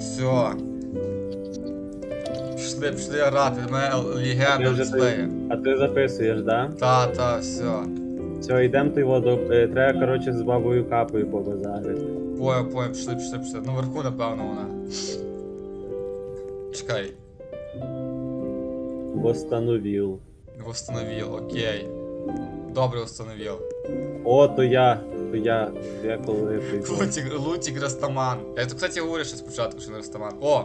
Все. Пішли, пішли грати, мене легенда дисплея. А ти записуєш, да? Та, та, все. Все, йдемо ти воду. е, Треба, коротше, з бабою капою побазарити. Понял, понял, пішли, пішли, пішли. Ну вверху, напевно, вона. Чекай, Восстановив. восстановил, окей. Добре восстановил. О, то я. То я. Я коли прийду. Лутик, лутик Растаман. Я тут, кстати, говорю ще спочатку, що не Растаман. О!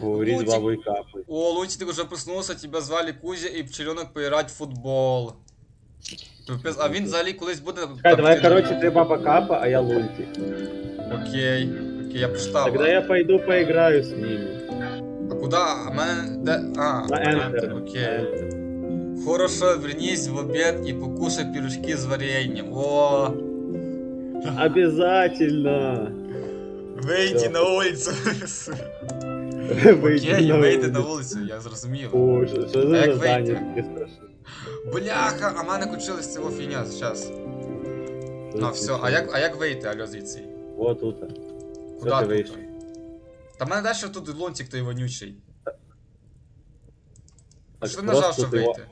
Говорить з Лутик. бабою капою. О, Лутик, ты уже проснулся, тебя звали Кузя і Пчеленок поіграти в футбол. Пипець, А він взагалі колись буде. Чекай, давай, теле- коротше, ти баба капа, а я лунтик. Окей. Окей, я прочитав. Тогда я пойду поиграю с ними. А куди? А мене де. А, На Enter. Окей. На Enter. Хорошо, вернись в обед и покушай пирожки с вареньем. О, Обязательно. вийди на. Вийди Окей, на вийди на вулицю. я зрозумів. О, що, що А як вийти? таке страшне? Бляха, а мене кончилась цього фігня зараз. Ну все, а як, а як вийти, алло, звідси? О, тут. Куди ти тут? вийшов? Та мене далі тут лонтик той вонючий. Так, Що ти нажав, щоб вийти?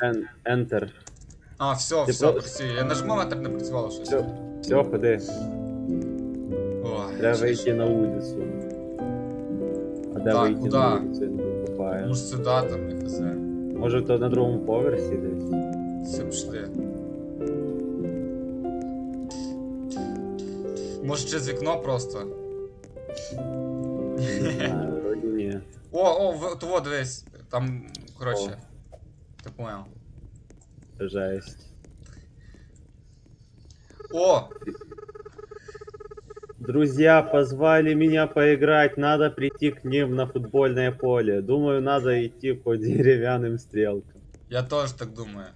Enter. А, все, Ти все, про- працює. Я нажимав, а так не працювало щось. Все, все, ходи. Ой, Треба що ж. вийти на вулицю. А де Так, вийти куди? на вулицю, я не покупаю. Сюди там, не хз. Може то на другому поверсі десь? Все, пішли. Може через вікно просто. Не знаю, вроді ні. О, о, в- дивись. Там, коротше. Ти понял. Жесть. О! Друзья позвали меня поиграть, надо прийти к ним на футбольное поле. Думаю, надо идти по деревянным стрелкам. Я теж так думаю.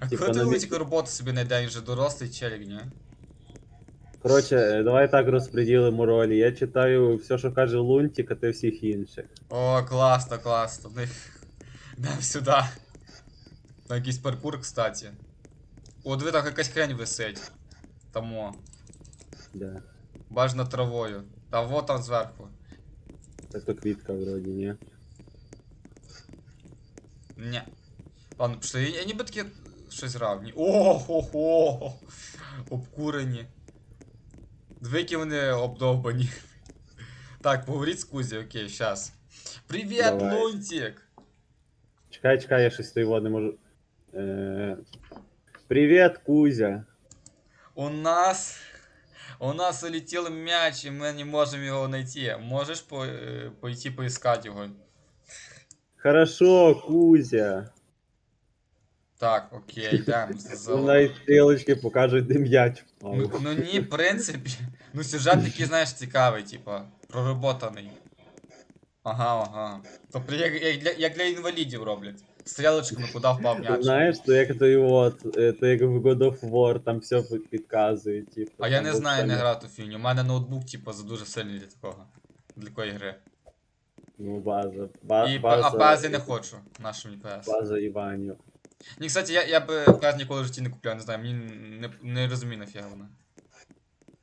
А Типа коли ти на мі- велику роботу собі знайде, він же дорослий челік, ні? Короче, е, давай так розподілимо ролі. Я читаю все, що каже Лунтик, а ти всіх інших. О, класно, класно. Дам сюди. Там якийсь паркур, кстати. О, диви, там якась хрень висить. Тамо. Да. Бажано травою. Та вот там зверху. Так то квітка вроді, ні. Ні. Ладно, пішли. Я, я ніби таке щось грав. Ні. О-хо-хо! Обкурені. Диви, які вони обдовбані. Так, поговоріть з Кузі, окей, щас. Привіт, Лунтик! Чекай, чекай, я щось того не можу. Е... Привіт, Кузя. У нас. У нас улетел мяч, і ми не можемо його знайти. Можеш по, е, пойти поискати його? Хорошо, Кузя. Так, окей, йдемо. Навіть стрілочки покажуть, де м'яч Ну, ну ні, в принципі. Ну сюжет такий, знаєш, цікавий, типа, проработаний. Ага, ага. Тобто як, як, для, як для інвалідів роблять. Стрілочками куди впав м'яч. Знаєш, то як той от, е, то як в God of War, там все підказує, типу. А я не знаю, не грав ту фігню. У мене ноутбук, типа, за дуже сильний для такого. Для такої гри. Ну, база. Ба- І, база, а я не хочу. Мені PS. База Іванів. Ні, кстати, я, я би PS ніколи в житті не купляв, не знаю, мені не, не розумію нафіга вона.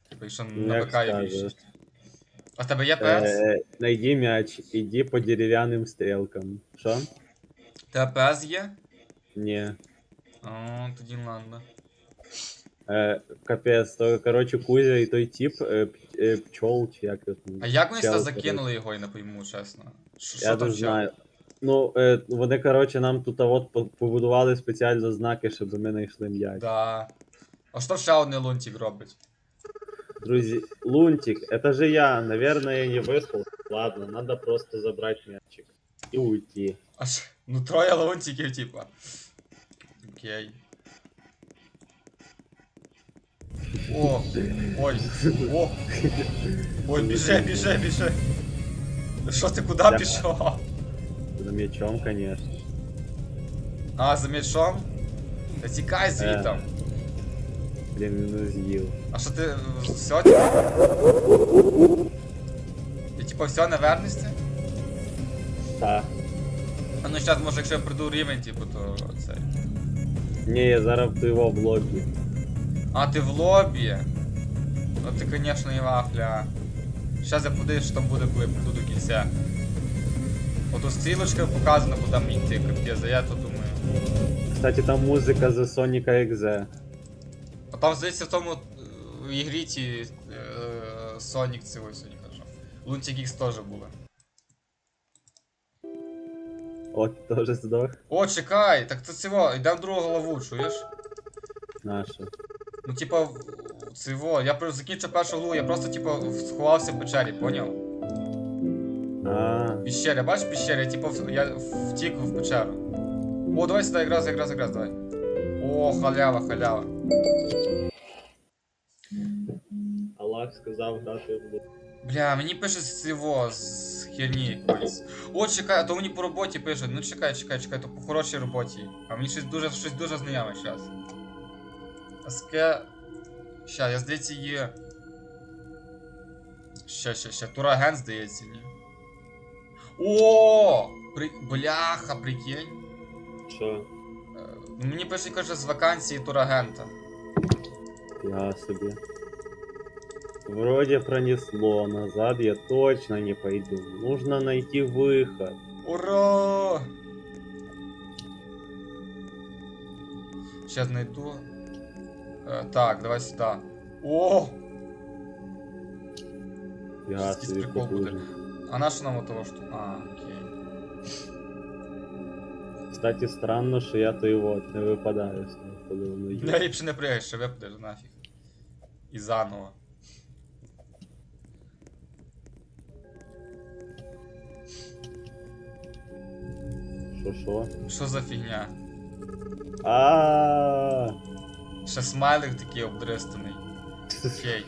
Типа, якщо Ну, на ВК є більшість. А в тебе є? Е, найди м'яч, іди по дерев'яним стрілкам. Що? Тебе PS є? Ні. О, тоді ладно. Е, капець, то, коротше, Кузя і той тип, е, п- е, пчол, чи як його там. А як вони сюди Чел, закинули його, я не пойму, чесно. Що, Я що там не ще? знаю. Ну, е, вони, коротше, нам тут а от по- побудували спеціально знаки, щоб ми знайшли м'яч. Да. А що ще один лунтик робить? Друзі, Лунтик, это же я, наверное, не выспал. Ладно, надо просто забрать мячик и уйти. Аж, ну троє лунтиків, типа. Окей. О, ой, о. Ой, біже, біже, біже. Що ти куди Я- пішов? За мячом, конечно. А, за м'ячом? Та тікай звітом. Блин, він з'їв. А що ти все, типа? Ти типа все не вернешся? Та. А ну зараз, може, якщо я прийду рівень, типу, то це. Ні, я зараз в його в лобі. А, ти в лобі? Ну ти, конечно, і вафля. Щас я подивлюсь, що там буде, коли прийду до кінця. Ото стрілочка показана, куди мені йти, капець, а я то думаю. Кстати, там музика за Соника Екзе. Там, здається, в тому е, в ігрі ті е, Sonic, це ой, Sonic кажу. Lunatic X теж були. От теж здох. О, чекай, так це цього, йдемо другу голову, чуєш? Наша. Ну, типа, цього, я закінчив першу голову, я просто, типа, сховався в печері, поняв? А, Піщері, бачиш піщері, я типа я втік в печеру. О, давай сюди, якраз, якраз, якраз, давай. О, халява, халява. Аллах сказав грати в Бля, мені пише з цього, з херні якоїсь. О, чекай, а то мені по роботі пишуть. Ну чекай, чекай, чекай, то по хорошій роботі. А мені щось дуже, щось дуже знайоме зараз. Аске. Ща, я здається є. Ще, ще, ще. Турагент, здається, ні. О! При... Бляха, прикинь. Що? Ну, Мені пише, каже, з вакансії турагента. Я собі. Вроде пронесло, назад я точно не пойду. Нужно найти выход. Ура! Сейчас найду. Е, так, давай сюда. О! Я Якийсь прикол буде. потужний. А на що нам того що? А, окей. Кстати, странно, що я той вот не випадаю з того, коли воно є. Я ліпше не пригаєш, що випадеш нафіг. І заново. Що що? Що за фігня? А. Ще смайлик такий обдристаний. Окей.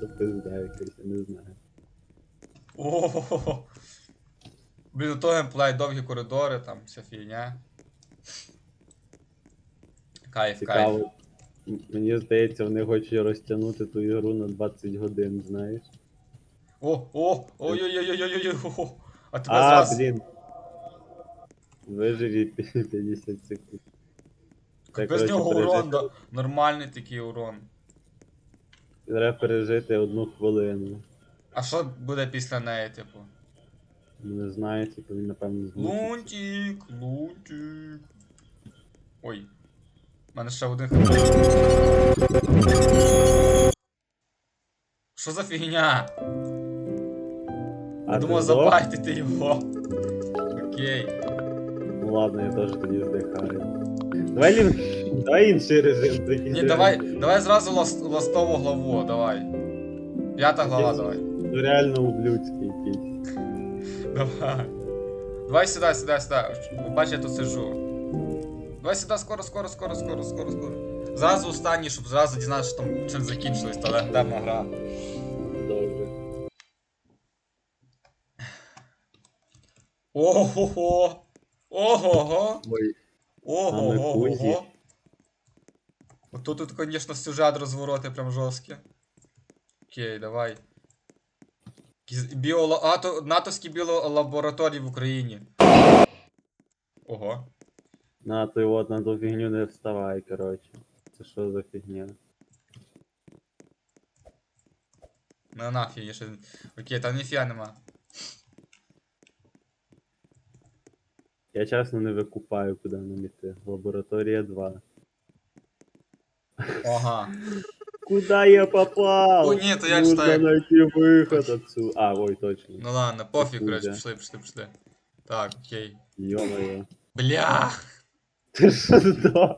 Це пизда якась, я не знаю. Блін, того геймплей, довгі коридори, там вся фігня. Кайф, кайф. Цікаво. М- Мені здається, вони хочуть розтягнути ту ігру на 20 годин, знаєш. О, о, ой-ой-ой-ой-ой-ой. А тебе А, блін. Виживі 50 секунд. Це, Без коротше, нього пережити- урон, да. Нормальний такий урон. Треба пережити одну хвилину. А що буде після неї, типу? Не знаю, типу він напевно змусить. Лунтик, лунтик. Ой. У мене ще один. Що за фігня? Я думав забайтити його. Окей. Ну ладно, я теж тоді здихаю. Давай лін... Давай інший режим тоді. Ні, давай, давай зразу ласт, ластову главу, давай. П'ята глава, давай. Ну реально ублюдський якийсь. Давай. Давай сюди, сюди, сюди. Бач, я тут сижу. Давай сюди, скоро, скоро, скоро, скоро, скоро, скоро. Зразу останній, щоб зразу дізнатися, що там чим закінчилась та легендарна гра. Добре. Ого-го! Ого-го! Ой, Ого-го! кузі. ого. Отут, тут, конечно, сюжет розвороти прям жорсткі. Окей, давай. Якісь Біоло... А, натовські біолабораторії в Україні. Ого. на той от на ту фігню не вставай, коротше. Це що за фігня? Ну нафіг, є ще. Окей, там ніфіга нема. Я чесно не викупаю, куди нам іти. Лабораторія 2. Ага. Куда я попал? О, ні, то я Нужно читаю. найти выход отсюда. А, ой, точно. Ну ладно, пофіг, Хуй, короче, да. пішли, пішли, пішли. Так, окей. Ё-моё. Бля! Ти що здох?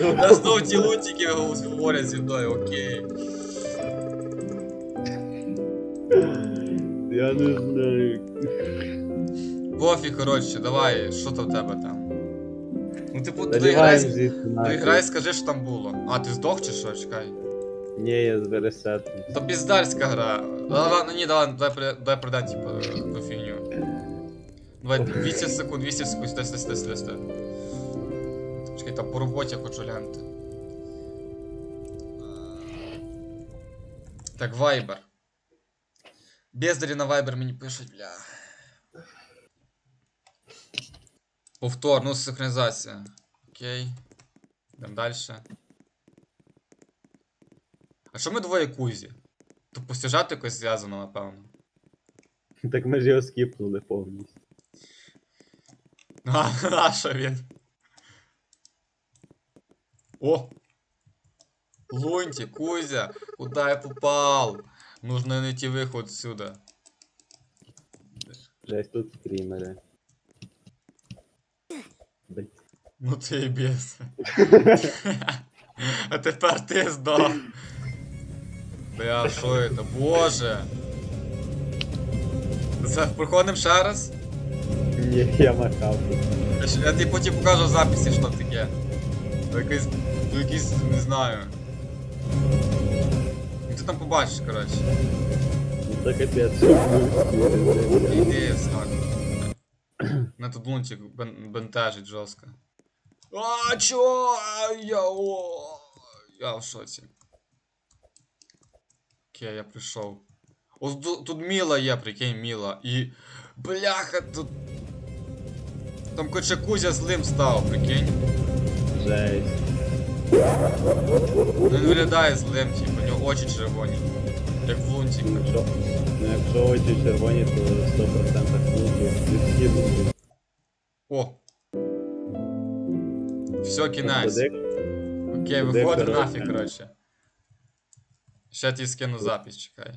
Я знов ті лунтики говорять зі мною, окей. Я не знаю. Пофіг, коротше, давай, що там в тебе там? Ну типу, доіграй, звідси нахуй. скажи, що там було. А, ти здох чи що? Чекай. Ні, я з ресетом. То піздальська гра. Ладно, ладно, ні, давай, давай, при- давай пройдемо, типу, ту фігню. Давай, 200 секунд, 200 секунд, стой, стой, стой, стой, стой. Чекай, там по роботі хочу глянути. Так, Viber. Бездарі на Viber мені пишуть, бля. Повтор, ну синхронізація. Окей. Йдемо далі. А що ми двоє кузі? То по сюжету якось зв'язано, напевно. Так ми ж його скіпнули повністю. А, а що він? О! Лунти, Кузя, куда я попал? Нужно найти выход отсюда. Жесть, тут скрімери. Ну ти і біс. А тепер ти здох. Бля, що це? Боже. Це проходимо ще раз? Ні, я махав. Я, ще- я тобі потім покажу в записі, що таке. То Якийсь, то якийсь, не знаю. Ну ти там побачиш, коротше. Ну це капець. Іди, сак. На тут лунчик бен, бентежить жорстко. А, чо? Я, о, я в шоці. Окей, я прийшов. Ось тут, тут Міла є, прикинь, Міла. І. Бляха, тут. Там короче Кузя злим став, прикинь. Жесть. Ну, Він виглядає злим, типу, у нього очі червоні. Як в лунтика. Якщо, ну, якщо очі червоні, то 100% клубу. Людські люди. О! Все, кінець. Окей, виходи нафіг, коротше. Ще ті скину запись, чекай.